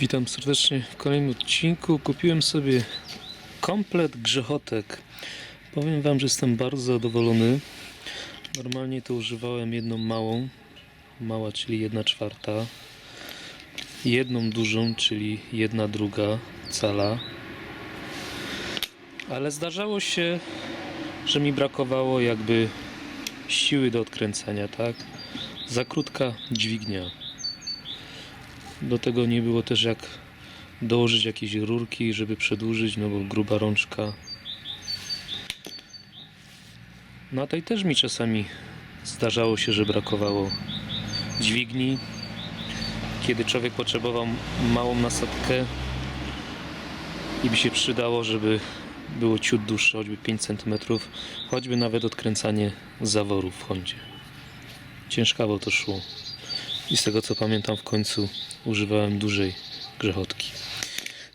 Witam serdecznie w kolejnym odcinku. Kupiłem sobie komplet grzechotek. Powiem Wam, że jestem bardzo zadowolony. Normalnie to używałem jedną małą, mała, czyli jedna czwarta, jedną dużą, czyli jedna druga cala. Ale zdarzało się, że mi brakowało jakby siły do odkręcania, tak? Za krótka dźwignia. Do tego nie było też jak dołożyć jakieś rurki, żeby przedłużyć, no bo gruba rączka. Na tej też mi czasami zdarzało się, że brakowało dźwigni. Kiedy człowiek potrzebował małą nasadkę i by się przydało, żeby było ciut dłuższe, choćby 5 cm, choćby nawet odkręcanie zaworów w Hondzie. Ciężkawo to szło. I z tego co pamiętam w końcu używałem dużej grzechotki.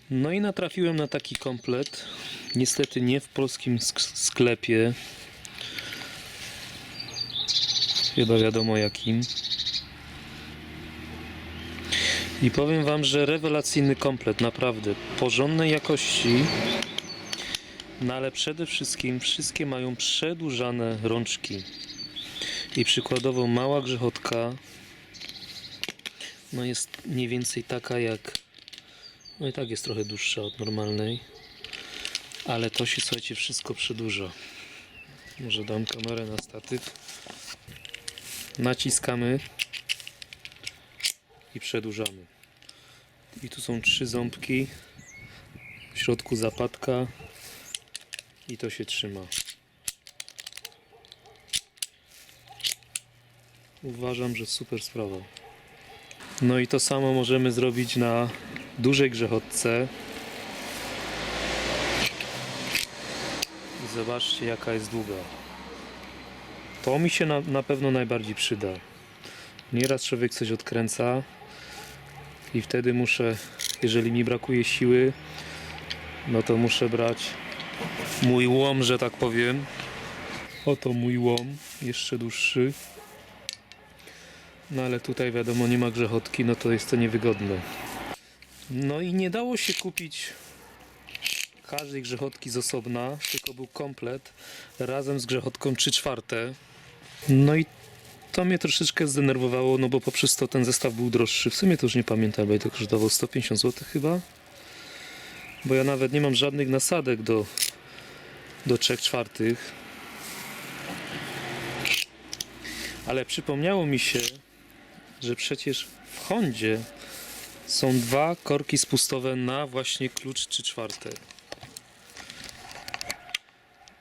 No i natrafiłem na taki komplet. Niestety nie w polskim sk- sklepie. Chyba wiadomo jakim. I powiem wam, że rewelacyjny komplet, naprawdę. Porządnej jakości. No ale przede wszystkim wszystkie mają przedłużane rączki. I przykładowo mała grzechotka no jest mniej więcej taka jak no i tak jest trochę dłuższa od normalnej ale to się słuchajcie wszystko przedłuża. Może dam kamerę na statyw. Naciskamy i przedłużamy. I tu są trzy ząbki. W środku zapadka i to się trzyma. Uważam, że super sprawa no i to samo możemy zrobić na dużej grzechotce. I zobaczcie jaka jest długa. To mi się na, na pewno najbardziej przyda. Nieraz człowiek coś odkręca i wtedy muszę, jeżeli mi brakuje siły, no to muszę brać mój łom, że tak powiem. Oto mój łom, jeszcze dłuższy. No ale tutaj wiadomo nie ma grzechotki, no to jest to niewygodne. No i nie dało się kupić każdej grzechotki z osobna, tylko był komplet razem z grzechotką 3 czwarte. No i to mnie troszeczkę zdenerwowało, no bo poprzez to ten zestaw był droższy. W sumie to już nie pamiętam, bo to kosztowało 150 zł chyba. Bo ja nawet nie mam żadnych nasadek do, do 3 czwartych. Ale przypomniało mi się, że przecież w Hondzie są dwa korki spustowe na właśnie klucz 3 czwarte.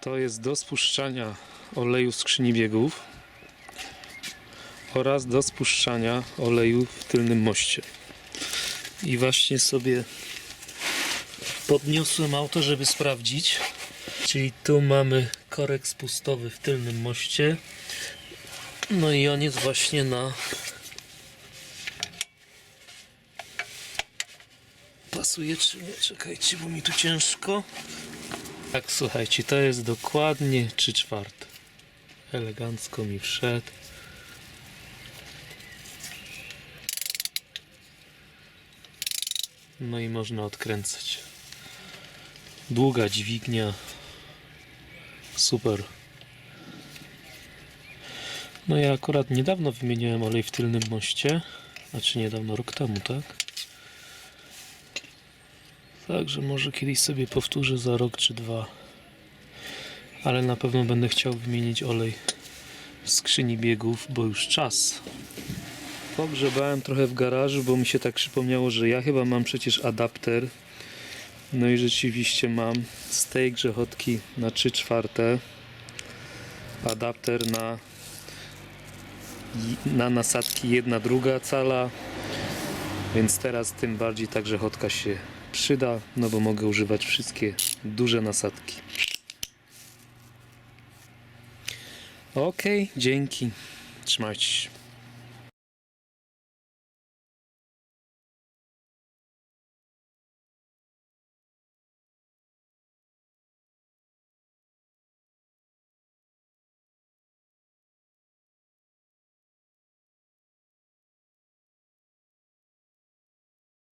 To jest do spuszczania oleju w skrzyni biegów oraz do spuszczania oleju w tylnym moście. I właśnie sobie podniosłem auto, żeby sprawdzić. Czyli tu mamy korek spustowy w tylnym moście. No i on jest właśnie na pasuje czy nie? Czekajcie, bo mi tu ciężko. Tak, słuchajcie, to jest dokładnie 3 czwarte. Elegancko mi wszedł. No i można odkręcać. Długa dźwignia. Super. No ja akurat niedawno wymieniłem olej w tylnym moście. Znaczy niedawno, rok temu, tak? Także może kiedyś sobie powtórzę za rok czy dwa. Ale na pewno będę chciał wymienić olej w skrzyni biegów, bo już czas. Pogrzebałem trochę w garażu, bo mi się tak przypomniało, że ja chyba mam przecież adapter. No i rzeczywiście mam z tej grzechotki na 3 czwarte adapter na na nasadki jedna druga cala więc teraz tym bardziej ta grzechotka się przyda no bo mogę używać wszystkie duże nasadki. Ok dzięki. Trzymajcie się